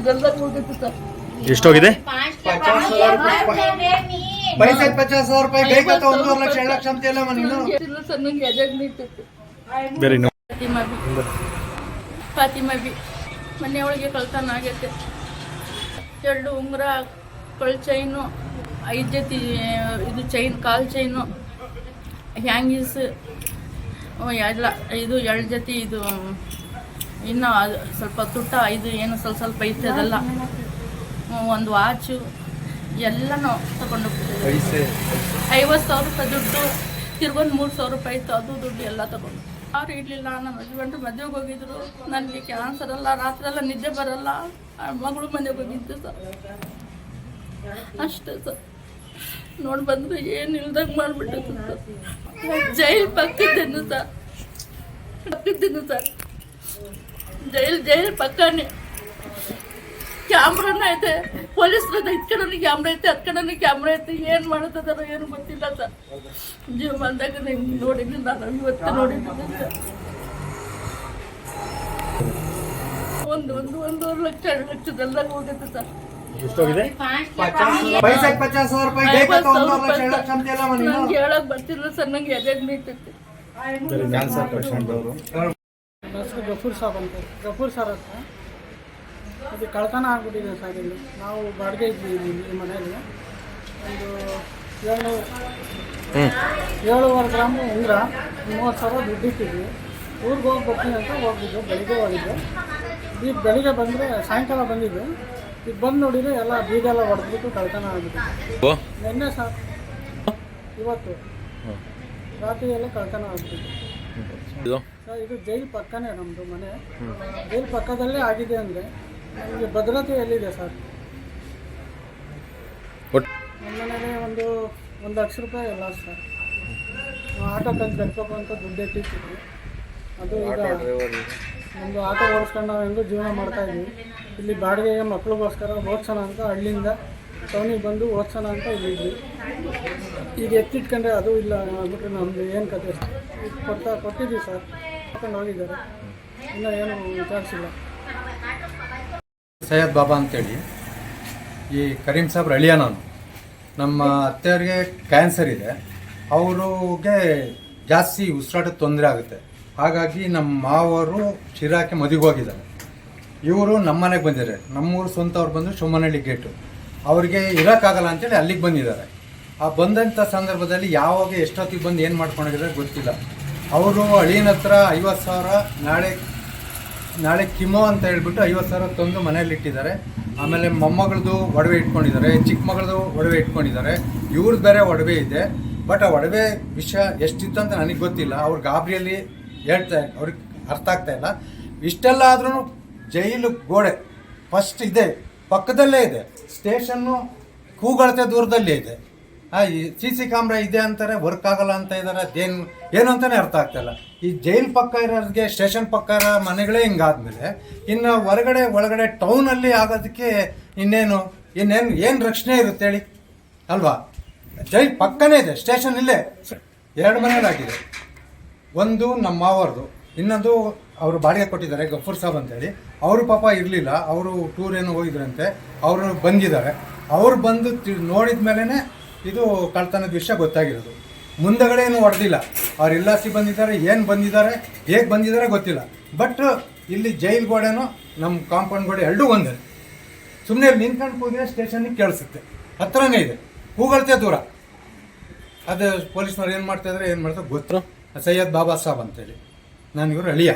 ಖರ್ಚದೆಲ್ಲ ಹೋಗುತ್ತೆ ಸರ್ ಎಷ್ಟೋಗಿದೆ पैसे पचास हजार रुपए गए का तो ಒಂದೂವರೆ ಲಕ್ಷ ಎರಡು ಲಕ್ಷ ಅಂತ ಇಲ್ಲ ನೀನು ಇಲ್ಲ ಸರ್ ನಂಗೆ ಎದೆಗೆ ನಿಂತಿತ್ತು ಬೇರೆ ಇನ್ನು ಫಾತಿಮಾ ಬಿ ಫಾತಿಮಾ ಬಿ ಮನೆಯೊಳಗೆ ಕಳ್ತನ ಆಗೈತೆ ಎರಡು ಉಂಗುರ ಕಳ್ ಚೈನು ಐದು ಜೊತೆ ಇದು ಚೈನ್ ಕಾಲ್ ಚೈನು ಹ್ಯಾಂಗೀಸ್ ಎಲ್ಲ ಇದು ಎರಡು ಜೊತೆ ಇದು ಇನ್ನು ಅದು ಸ್ವಲ್ಪ ತುಟ್ಟ ಇದು ಏನು ಸ್ವಲ್ಪ ಸ್ವಲ್ಪ ಐತೆ ಅದೆಲ್ಲ. ಒಂದು ವಾಚು ಎಲ್ಲನೂ ತಗೊಂಡು ಐವತ್ತು ಸಾವಿರ ರೂಪಾಯಿ ದುಡ್ಡು ತಿರ್ಗೊಂದು ಮೂರು ಸಾವಿರ ರೂಪಾಯಿ ಇತ್ತು ಅದು ದುಡ್ಡು ಎಲ್ಲ ತಗೊಂಡು. ಅವ್ರು ಇರಲಿಲ್ಲ ನಮ್ಮ ಹಸ್ಬೆಂಡ್ ಮದುವೆಗೆ ಹೋಗಿದ್ರು. ನನಗೆ ಕ್ಯಾನ್ಸರ್ ಅಲ್ಲ ರಾತ್ರಿ ಎಲ್ಲ ನಿದ್ದೆ ಬರಲ್ಲ. ಮಗಳು ಮನೆಗೆ ಹೋಗಿದ್ದು ಸರ್. ಅಷ್ಟೇ ಸರ್. ನೋಡಿ ಬಂದ್ರೆ ಏನು ಇಲ್ದಂಗೆ ಮಾಡಿಬಿಟ್ಟು ಸರ್. ಜೈಲ್ ಪಕ್ಕದ್ದೇನು ಸರ್. ಪಕ್ಕದ್ದೇನು ಸರ್. ಜೈಲ್ ಜೈಲ್ ಪಕ್ಕನೇ. ಕ್ಯಾಮ್ರಾನ ಐತೆ ಪೊಲೀಸ್ರದ ಇದ್ ಕಡೆನೂ ಕ್ಯಾಮ್ರಾ ಐತೆ ಅದ್ ಕಡೆನೂ ಕ್ಯಾಮ್ರಾ ಐತೆ ಏನು ಮಾಡ್ತದಾರೋ ಏನು ಗೊತ್ತಿಲ್ಲ ಸರ್ ಜೀವಮಾನದಾಗ ನಿಮ್ಗೆ ನೋಡಿದ್ದೀನಿ ನಾನು ಇವತ್ತು ನೋಡಿದ್ದೀನಿ ಒಂದು ಒಂದು ಒಂದೂವರೆ ಲಕ್ಷ ಎರಡು ಲಕ್ಷದೆಲ್ಲ ಹೋಗುತ್ತೆ ಸರ್. ನಂಗೆ ಹೇಳಕ್ ಬರ್ತಿಲ್ಲ ಸರ್ ನಂಗೆ ಎದೆ ನೀಟೈತಿ ನನ್ನ ಹೆಸರು ಗಫೂರ್ ಸಾಬ್ ಅಂತ. ಗಫೂರ್ ಸರ್ ಅಂತ ಅದು ಕಳ್ತನ ಆಗ್ಬಿಟ್ಟಿದೆ ಸರ್ ಇಲ್ಲಿ. ನಾವು ಬಾಡಿಗೆ ಇದ್ವಿ ಈ ಮನೆಯಲ್ಲಿ. ಒಂದು ಏಳು ಏಳುವರೆ ಗ್ರಾಮ್ ಉಂಗ್ರ ಮೂವತ್ತು ಸಾವಿರ ದುಡ್ಡಿಟ್ಟಿದ್ವಿ ಊರಿಗೆ ಹೋಗಿ ಬರ್ತೀನಿ ಅಂತ ಹೋಗಿದ್ದು ಬೆಳಿಗ್ಗೆ ಹೋಗಿದ್ದು. ಈಗ ಬೆಳಿಗ್ಗೆ ಬಂದರೆ ಸಾಯಂಕಾಲ ಬಂದಿದ್ದು. ಈಗ ಬಂದು ನೋಡಿದರೆ ಎಲ್ಲ ಬೀಗ ಎಲ್ಲ ಹೊಡೆದ್ಬಿಟ್ಟು ಕಳ್ತನ ಆಗ್ಬಿಟ್ಟಿದೆ. ಓ. ನಿನ್ನೆ ಸರ್ ಇವತ್ತು ರಾತ್ರಿ ಎಲ್ಲ ಕಳ್ತನ ಆಗ್ಬಿಟ್ಟಿದೆ. ಇದು? ಇದು ಜೈಲ್ ಪಕ್ಕನೇ ನಮ್ಮದು ಮನೆ. ಜೈಲ್ ಪಕ್ಕದಲ್ಲೇ ಆಗಿದೆ ಅಂದರೆ ನಮಗೆ ಭದ್ರತೆ ಎಲ್ಲಿದೆ ಸರ್? ನಮ್ಮ ಮನೇಲಿ ಒಂದು ಒಂದು ಲಕ್ಷ ರೂಪಾಯಿ ಎಲ್ಲ ಸರ್ ನಾವು ಆಟೋ ತಂದು ಕಟ್ಬೇಕು ಅಂತ ದುಡ್ಡು ಇಟ್ಟಿರ್ತೀವಿ ಅದು ಈಗ ನಮ್ಮದು ಆಟೋ ಓಡಿಸ್ಕೊಂಡು ನಾವು ಹೆಂಗೂ ಜೀವನ ಮಾಡ್ತಾ ಇದ್ವಿ. ಇಲ್ಲಿ ಬಾಡಿಗೆಗೆ ಮಕ್ಳಿಗೋಸ್ಕರ ಓದ್ಸೋಣ ಅಂತ ಹಳ್ಳಿಯಿಂದ ಟೌನಿಗೆ ಬಂದು ಓದ್ಸೋಣ ಅಂತ ಇಲ್ಲಿದ್ವಿ ಈಗ ಎತ್ತಿಟ್ಕೊಂಡ್ರೆ ಅದು ಇಲ್ಲ ಅಂದ್ಬಿಟ್ಟು ನಮ್ದು ಏನು ಕತೆ ಕೊಡ್ತಾ ಕೊಟ್ಟಿದ್ದೀವಿ ಸರ್. ಹಾಕೊಂಡು ಹೋಗಿದ್ದಾರೆ ಇನ್ನೂ ಏನು ವಿಚಾರಿಸಿಲ್ಲ ಸೈಯದ್ ಬಾಬಾ ಅಂತೇಳಿ. ಈ ಕರೀಂ ಸಾಬ್ರ ಅಳಿಯ ನಾನು. ನಮ್ಮ ಅತ್ತೆಯವ್ರಿಗೆ ಕ್ಯಾನ್ಸರ್ ಇದೆ. ಅವ್ರಿಗೆ ಜಾಸ್ತಿ ಉಸಿರಾಟದ ತೊಂದರೆ ಆಗುತ್ತೆ. ಹಾಗಾಗಿ ನಮ್ಮ ಮಾವರು ಶಿರಾಕ್ಕೆ ಮದುವೆ ಹೋಗಿದ್ದಾರೆ. ಇವರು ನಮ್ಮನೆಗೆ ಬಂದಿದ್ದಾರೆ. ನಮ್ಮೂರು ಸ್ವಂತ ಅವ್ರು ಬಂದು ಶಿವಮನಹಳ್ಳಿ ಗೇಟು. ಅವ್ರಿಗೆ ಇರೋಕ್ಕಾಗಲ್ಲ ಅಂತೇಳಿ ಅಲ್ಲಿಗೆ ಬಂದಿದ್ದಾರೆ. ಆ ಬಂದಂಥ ಸಂದರ್ಭದಲ್ಲಿ ಯಾವಾಗ ಎಷ್ಟೊತ್ತಿಗೆ ಬಂದು ಏನು ಮಾಡ್ಕೊಂಡಿದ್ದಾರೆ ಗೊತ್ತಿಲ್ಲ. ಅವರು ಅಳಿಯನ ಹತ್ರ ಐವತ್ತು ಸಾವಿರ ನಾಳೆ ನಾಳೆ ಕಿಮೋ ಅಂತ ಹೇಳ್ಬಿಟ್ಟು ಐವತ್ತು ಸಾವಿರ ತಂದು ಮನೇಲಿ ಇಟ್ಟಿದ್ದಾರೆ. ಆಮೇಲೆ ಮೊಮ್ಮಗಳದು ಒಡವೆ ಇಟ್ಕೊಂಡಿದ್ದಾರೆ, ಚಿಕ್ಕ ಮಗಳದು ಒಡವೆ ಇಟ್ಕೊಂಡಿದ್ದಾರೆ. ಇವ್ರದ್ದು ಬೇರೆ ಒಡವೆ ಇದೆ. ಬಟ್ ಆ ಒಡವೆ ವಿಷಯ ಎಷ್ಟಿತ್ತು ಅಂತ ನನಗೆ ಗೊತ್ತಿಲ್ಲ. ಅವ್ರ ಗಾಬರಿಯಲ್ಲಿ ಹೇಳ್ತಾ ಅವ್ರಿಗೆ ಅರ್ಥ ಆಗ್ತಾ ಇಲ್ಲ. ಇಷ್ಟೆಲ್ಲ ಆದ್ರೂ ಜೈಲು ಗೋಡೆ, ಫಸ್ಟ್ ಇದೆ. ಪಕ್ಕದಲ್ಲೇ ಇದೆ. ಸ್ಟೇಷನ್ನು ಕೂಗಳತೆ ದೂರದಲ್ಲೇ ಇದೆ. ಸಿ ಸಿ ಕ್ಯಾಮ್ರಾ ಇದೆ ಅಂತಾರೆ, ವರ್ಕ್ ಆಗಲ್ಲ ಅಂತ ಇದ್ದಾರೆ ಅದೇನು, ಏನು ಅಂತಾನೆ ಅರ್ಥ ಆಗ್ತಾಯಿಲ್ಲ ಈ ಜೈಲ್ ಪಕ್ಕ ಇರೋರಿಗೆ, ಸ್ಟೇಷನ್ ಪಕ್ಕ ಇರೋ ಮನೆಗಳೇ ಹಿಂಗಾದ್ಮೇಲೆ, ಇನ್ನು ಹೊರಗಡೆ, ಒಳಗಡೆ ಟೌನಲ್ಲಿ ಆಗೋದಕ್ಕೆ ಇನ್ನೇನು ಇನ್ನೇನು, ಏನು ರಕ್ಷಣೆ ಇರುತ್ತೆ ಹೇಳಿ? ಅಲ್ವಾ? ಜೈಲ್ ಪಕ್ಕನೇ ಇದೆ, ಸ್ಟೇಷನ್ ಇಲ್ಲೇ. ಎರಡು ಮನೆಗಳಾಗಿದೆ ಒಂದು ನಮ್ಮ ಮಾವರ್ದು ಇನ್ನೊಂದು ಅವರು ಬಾಡಿಗೆ ಕೊಟ್ಟಿದ್ದಾರೆ, ಗಫೂರ್ ಸಾಬ್ ಅಂತೇಳಿ. ಅವರು ಪಾಪ ಇರಲಿಲ್ಲ, ಅವರು ಟೂರ್ ಏನೋ ಹೋಗಿದ್ರಂತೆ, ಅವರು ಬಂದಿದ್ದಾರೆ. ಅವ್ರು ಬಂದು ತಿ- ನೋಡಿದ ಮೇಲೇ ಇದು ಕಳ್ತನದ ವಿಷಯ ಗೊತ್ತಾಗಿರೋದು. ಮುಂದಗಡೆ ಏನು ಹೊಡೆದಿಲ್ಲ. ಅವ್ರು ಇಲ್ಲಾಸಿ ಬಂದಿದ್ದಾರೆ, ಏನು ಬಂದಿದ್ದಾರೆ, ಹೇಗೆ ಬಂದಿದ್ದಾರೆ ಗೊತ್ತಿಲ್ಲ. ಬಟ್ ಇಲ್ಲಿ ಜೈಲ್ ಗೋಡೆನೂ ನಮ್ಮ ಕಾಂಪೌಂಡ್ ಗೋಡೆ ಎರಡೂ ಒಂದೇ. ಸುಮ್ಮನೆ ನಿಂತ್ಕೊಂಡು ಕೂಗಿದ್ರೆ ಸ್ಟೇಷನ್ಗೆ ಕೇಳಿಸುತ್ತೆ. ಹತ್ರನೇ ಇದೆ. ಕೂಗಳತೆ ದೂರ. ಅದು ಪೊಲೀಸ್ನವ್ರು ಏನು ಮಾಡ್ತಾ ಇದ್ದಾರೆ ಏನು ಮಾಡ್ತಾರೆ ಗೊತ್ತು. ಸೈಯದ್ ಬಾಬಾ ಸಾಬ್ ಅಂತೇಳಿ. ಇವರು ಅಳಿಯ.